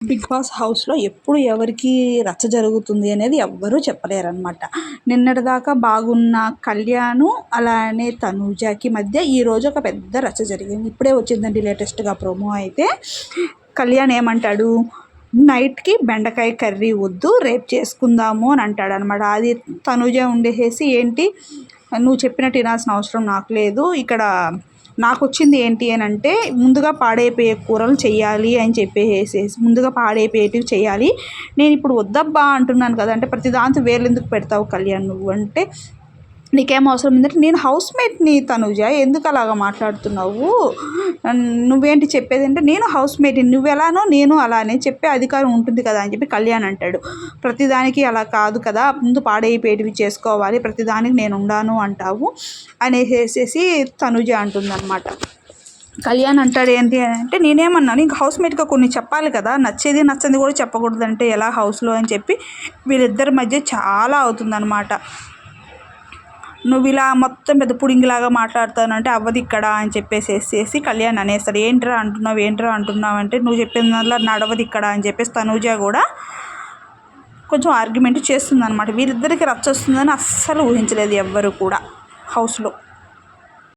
Big boss హౌస్లో ఎప్పుడు ఎవరికి రచ్చ జరుగుతుంది అనేది ఎవ్వరూ చెప్పలేరనమాట నిన్నటిదాకా బాగున్న కళ్యాణ్ అలానే తనూజాకి మధ్య ఈరోజు ఒక పెద్ద రచ్చ జరిగింది. ఇప్పుడే వచ్చిందండి లేటెస్ట్గా ప్రోమో అయితే. కళ్యాణ్ ఏమంటాడు? నైట్కి బెండకాయ కర్రీ వద్దు రేపు చేసుకుందాము అని అంటాడు అనమాట అది తనూజ ఉండేసేసి ఏంటి? నువ్వు చెప్పినట్టు వినాల్సిన అవసరం నాకు లేదు. ఇక్కడ నాకు వచ్చింది ఏంటి అని అంటే ముందుగా పాడైపోయే కూరలు చేయాలి అని చెప్పేసి ముందుగా పాడైపోయేటివి చేయాలి నేను ఇప్పుడు వద్దబ్బా అంటున్నాను కదా అంటే ప్రతి దాంతో వేర్లు ఎందుకు పెడతావు కళ్యాణ్ నువ్వు? అంటే నీకేం అవసరం ఉందంటే నేను హౌస్ మేట్ని తనుజ ఎందుకు అలాగ మాట్లాడుతున్నావు? నువ్వేంటి చెప్పేది అంటే నేను హౌస్ మేట్ని నువ్వు ఎలానో నేను అలానే చెప్పే అధికారం ఉంటుంది కదా అని చెప్పి కళ్యాణ్ అంటాడు. ప్రతిదానికి అలా కాదు కదా ముందు పాడైపోయేటివి చేసుకోవాలి ప్రతిదానికి నేను ఉండాను అంటావు అనేసేసి తనుజ అంటుందన్నమాట. కళ్యాణ్ అంటాడు ఏంటి అని అంటే నేనేమన్నాను ఇంక హౌస్ మేట్గా కొన్ని చెప్పాలి కదా నచ్చేది నచ్చంది కూడా చెప్పకూడదంటే ఎలా హౌస్లో అని చెప్పి వీళ్ళిద్దరి మధ్య చాలా అవుతుందన్నమాట. నువ్వు ఇలా మొత్తం పెద్ద పుడింగిలాగా మాట్లాడుతానంటే అవ్వదు ఇక్కడ అని చెప్పేసేసి కళ్యాణ్ అనేస్తాడు. ఏంట్రా అంటున్నావు? ఏంట్రా అంటున్నావు? అంటే నువ్వు చెప్పిన దానిలో నడవదు ఇక్కడ అని చెప్పేసి తనూజ కూడా కొంచెం ఆర్గ్యుమెంట్ చేస్తుంది అనమాట వీరిద్దరికి రచ్చ వస్తుందని అస్సలు ఊహించలేదు ఎవ్వరు కూడా హౌస్లో.